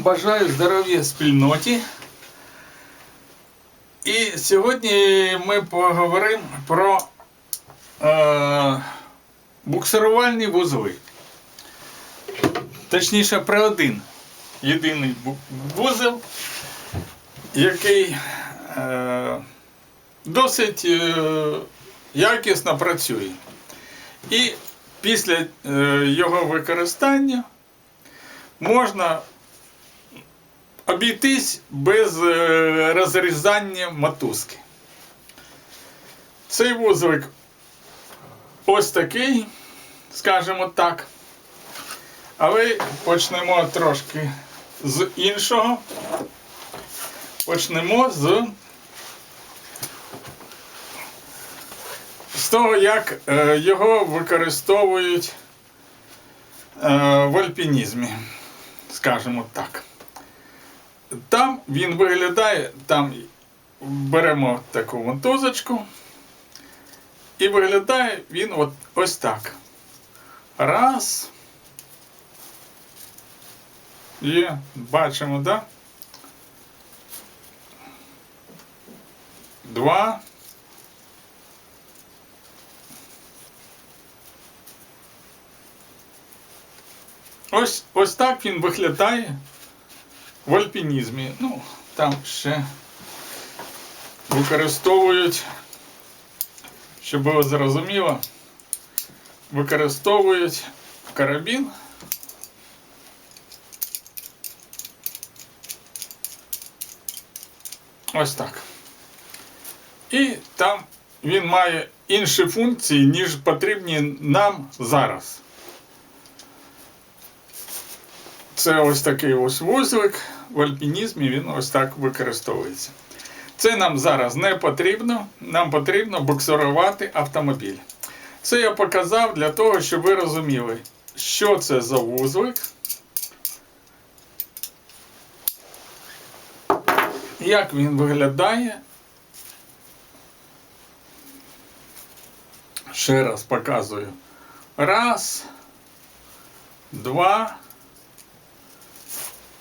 Бажаю здоров'я спільноті. І сьогодні ми поговоримо про е, буксирувальні вузли. Точніше, про один єдиний вузол, який е, досить е, якісно працює. І після е, його використання можна обійтись без е, розрізання мотузки. Цей вузлик ось такий, скажімо так. Але почнемо трошки з іншого. Почнемо з, з того, як е, його використовують е, в альпінізмі, скажімо так. Там він виглядає, там беремо таку мотузочку, і виглядає він от, ось так. Раз. Є, бачимо, да? Два. Ось, ось так він виглядає в альпінізмі. Ну, там ще використовують, щоб було зрозуміло, використовують карабін. Ось так. І там він має інші функції, ніж потрібні нам зараз. Це ось такий ось вузлик в альпінізмі, він ось так використовується. Це нам зараз не потрібно, нам потрібно буксирувати автомобіль. Це я показав для того, щоб ви розуміли, що це за вузлик. Як він виглядає. Ще раз показую. Раз, два.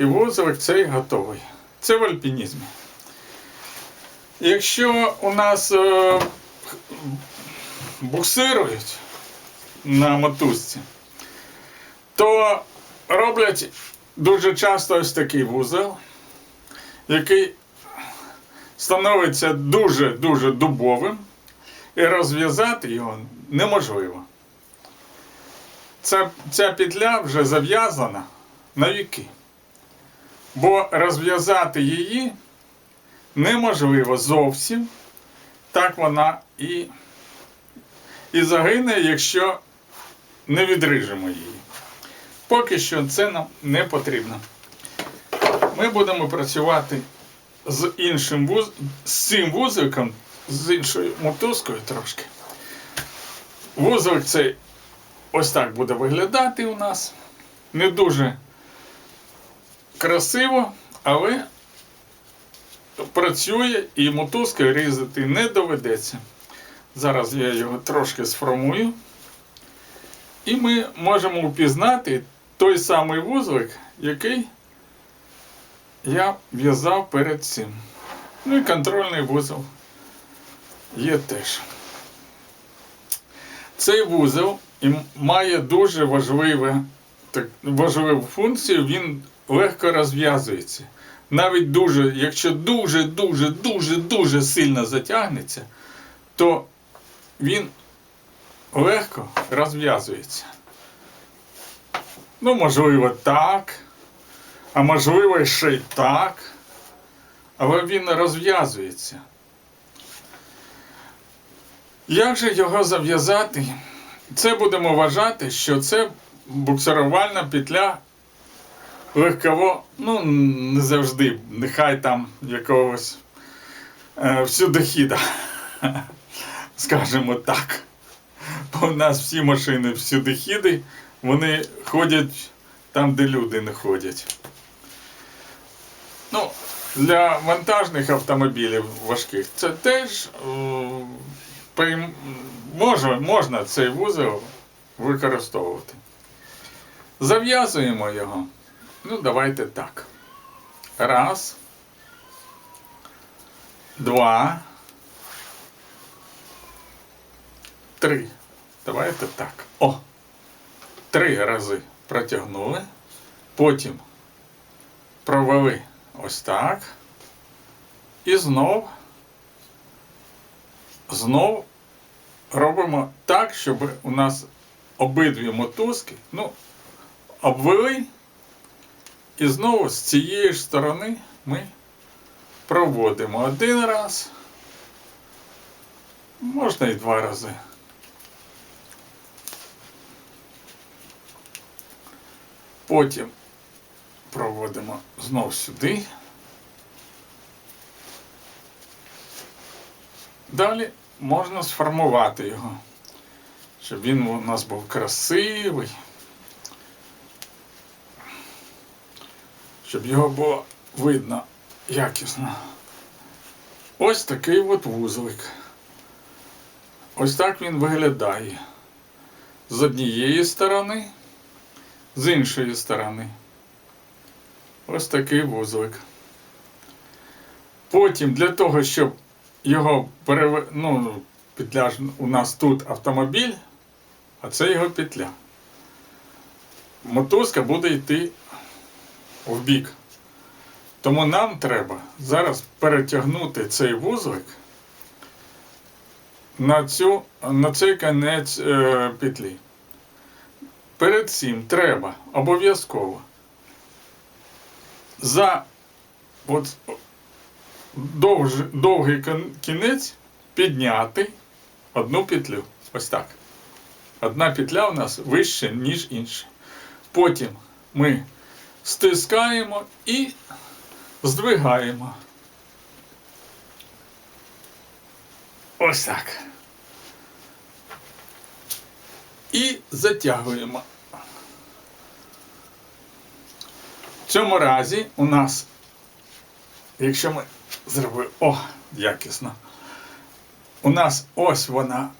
І вузлик цей готовий. Це в альпінізмі. Якщо у нас е, буксирують на мотузці, то роблять дуже часто ось такий вузол, який становиться дуже-дуже дубовим, і розв'язати його неможливо. Ця, ця петля вже зав'язана на віки. Бо розв'язати її неможливо зовсім. Так вона і, і загине, якщо не відрижемо її. Поки що це нам не потрібно. Ми будемо працювати з іншим вуз... з цим вузликом, з іншою мотузкою трошки. Вузлик цей ось так буде виглядати у нас. Не дуже красиво, але працює і мотузкою різати не доведеться. Зараз я його трошки сформую. І ми можемо впізнати той самий вузлик, який я в'язав перед цим. Ну і контрольний вузол є теж. Цей вузол має дуже важливе, так, важливу функцію, він легко розв'язується. Навіть дуже, якщо дуже, дуже, дуже, дуже сильно затягнеться, то він легко розв'язується. Ну, можливо, так, а можливо, ще й так. Але він розв'язується. Як же його зав'язати? Це будемо вважати, що це буксирувальна петля легково, ну, не завжди, нехай там якогось е, всюдохіда, скажімо так. Бо в нас всі машини всюдохіди, вони ходять там, де люди не ходять. Ну, для вантажних автомобілів важких це теж е, може, можна цей вузол використовувати. Зав'язуємо його. Ну, давайте так. Раз. Два. Три. Давайте так. О! Три рази протягнули. Потім провели ось так. І знов. Знов робимо так, щоб у нас обидві мотузки, ну, обвели. І знову з цієї ж сторони ми проводимо один раз. Можна і два рази. Потім проводимо знов сюди. Далі можна сформувати його, щоб він у нас був красивий, щоб його було видно якісно. Ось такий от вузлик. Ось так він виглядає. З однієї сторони, з іншої сторони. Ось такий вузлик. Потім для того, щоб його перев... ну, петля ж у нас тут автомобіль, а це його петля. Мотузка буде йти в бік. Тому нам треба зараз перетягнути цей вузлик на, цю, на цей кінець е, петлі. Перед цим треба обов'язково за от, довж, довгий кінець підняти одну петлю. Ось так. Одна петля у нас вища, ніж інша. Потім ми стискаємо і здвигаємо. Ось так. І затягуємо. В цьому разі у нас, якщо ми зробимо, о, якісно. У нас ось вона,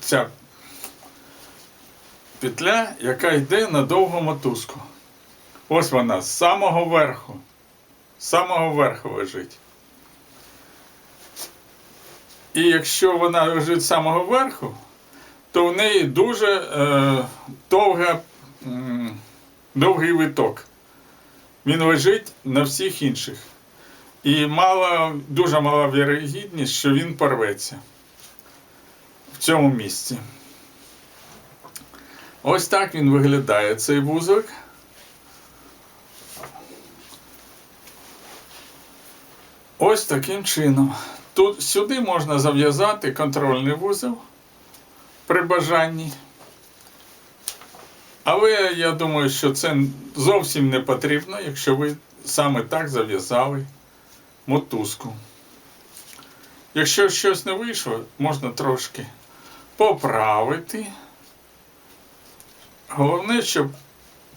ця петля, яка йде на довгу мотузку. Ось вона з самого верху. З самого верху лежить. І якщо вона лежить з самого верху, то в неї дуже е, довга, м, довгий виток. Він лежить на всіх інших. І мало, дуже мала вірогідність, що він порветься в цьому місці. Ось так він виглядає цей вузок. Ось таким чином. Тут сюди можна зав'язати контрольний вузол при бажанні. Але я думаю, що це зовсім не потрібно, якщо ви саме так зав'язали мотузку. Якщо щось не вийшло, можна трошки поправити. Головне, щоб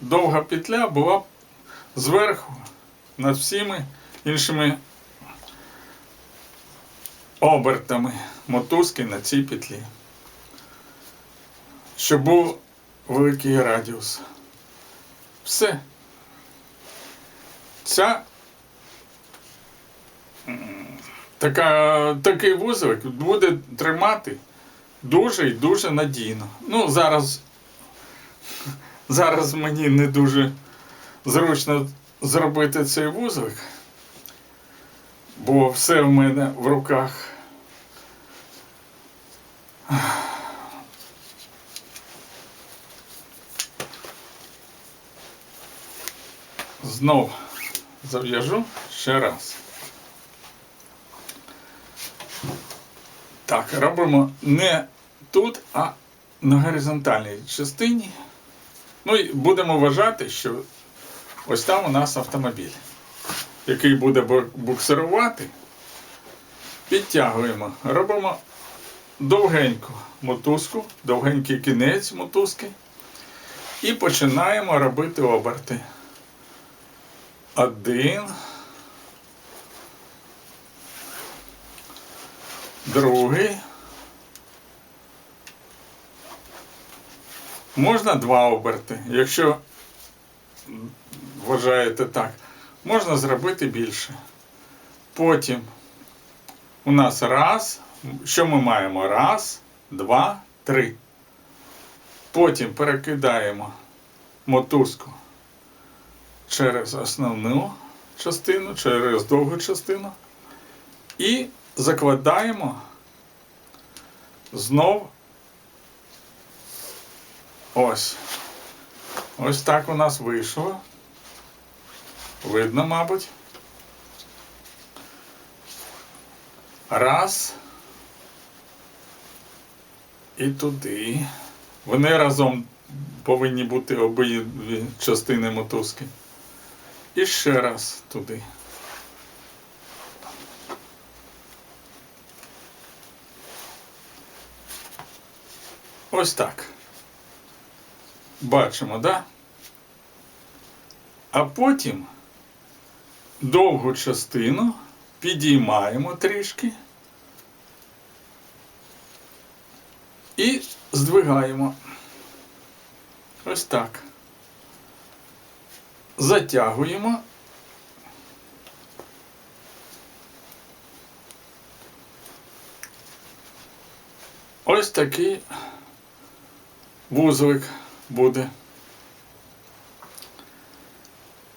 довга петля була зверху над всіми іншими обертами мотузки на цій петлі. Щоб був великий радіус. Все. Ця така, такий вузлик буде тримати дуже і дуже надійно. Ну, зараз, зараз мені не дуже зручно зробити цей вузлик, бо все в мене в руках. Знов зав'яжу ще раз. Так, робимо не тут, а на горизонтальній частині. Ну і будемо вважати, що ось там у нас автомобіль, який буде буксирувати. Підтягуємо, робимо довгеньку мотузку, довгенький кінець мотузки. І починаємо робити оберти. Один. Другий. Можна два оберти, якщо вважаєте так. можна зробити більше. Потім у нас раз. Що ми маємо? Раз, два, три. Потім перекидаємо мотузку через основну частину, через довгу частину. І закладаємо знов ось. Ось так у нас вийшло. Видно, мабуть. Раз. І туди. Вони разом повинні бути обидві частини мотузки. І ще раз туди. Ось так. Бачимо, да? А потім довгу частину підіймаємо трішки і здвигаємо. Ось так. Затягуємо. Ось такий вузлик буде.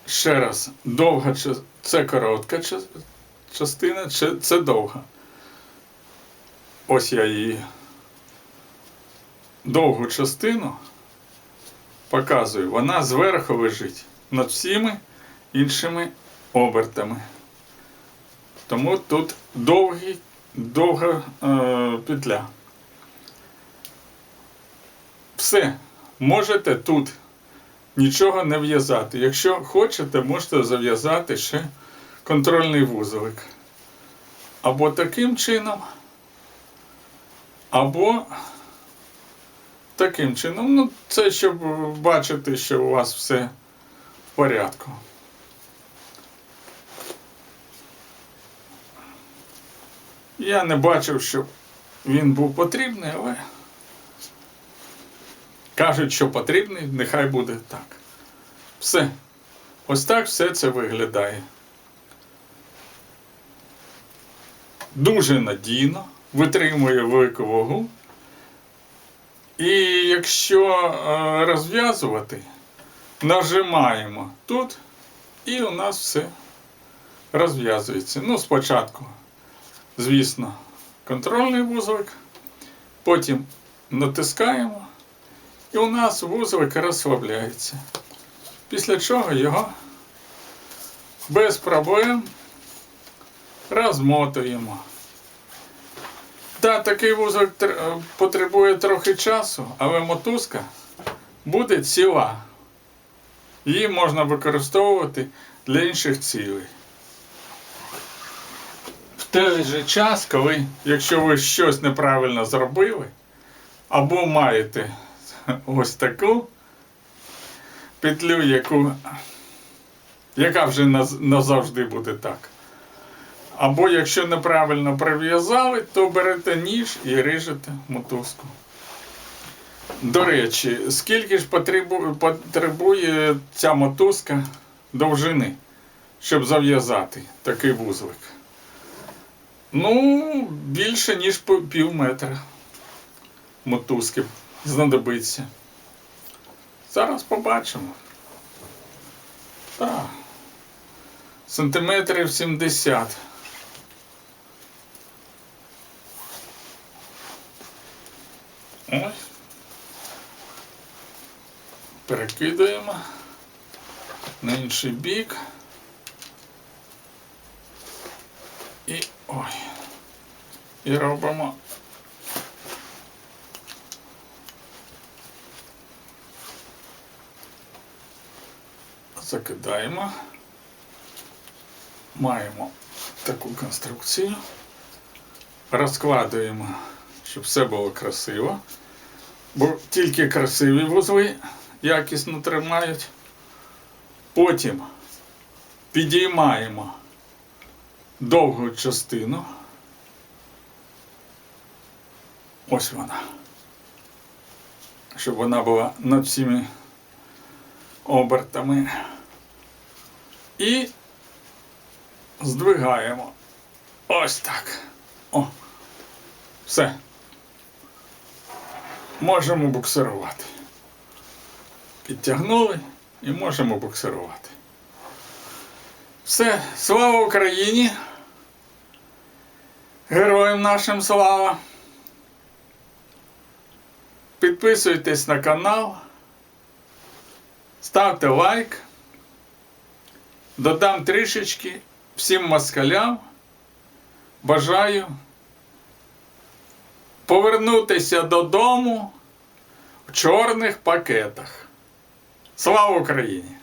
Ще раз, довга це коротка частина, чи це довга. Ось я її довгу частину показую. Вона зверху лежить над всіми іншими обертами. Тому тут довгий, довга е, петля. Все. Можете тут нічого не в'язати. Якщо хочете, можете зав'язати ще контрольний вузолик. Або таким чином, або таким чином. Ну, це щоб бачити, що у вас все в порядку. Я не бачив, що він був потрібний, але кажуть, що потрібний, нехай буде так. Все. Ось так все це виглядає. Дуже надійно, витримує велику вагу. І якщо е, розв'язувати, нажимаємо тут, і у нас все розв'язується. Ну, спочатку, звісно, контрольний вузлик, потім натискаємо, і у нас вузлик розслабляється. Після чого його без проблем розмотуємо. Так, такий вузол тр- потребує трохи часу, але мотузка буде ціла. Її можна використовувати для інших цілей. В той же час, коли, якщо ви щось неправильно зробили, або маєте ось таку петлю, яку, яка вже назавжди буде так. Або якщо неправильно прив'язали, то берете ніж і ріжете мотузку. До речі, скільки ж потребує ця мотузка довжини, щоб зав'язати такий вузлик? Ну, більше, ніж пів метра мотузки знадобиться. Зараз побачимо. Так. Сантиметрів 70. Ось. Перекидаємо на інший бік. І ой. І робимо. Закидаємо. Маємо таку конструкцію. Розкладуємо, щоб все було красиво. Бо тільки красиві вузли якісно тримають. Потім підіймаємо довгу частину. Ось вона. Щоб вона була над всіми обертами. І здвигаємо. Ось так. О. Все. Можемо буксирувати. Підтягнули і можемо буксирувати. Все, слава Україні! Героям нашим слава! Підписуйтесь на канал, ставте лайк. Додам трішечки всім москалям. Бажаю повернутися додому в чорних пакетах. Слава Україні!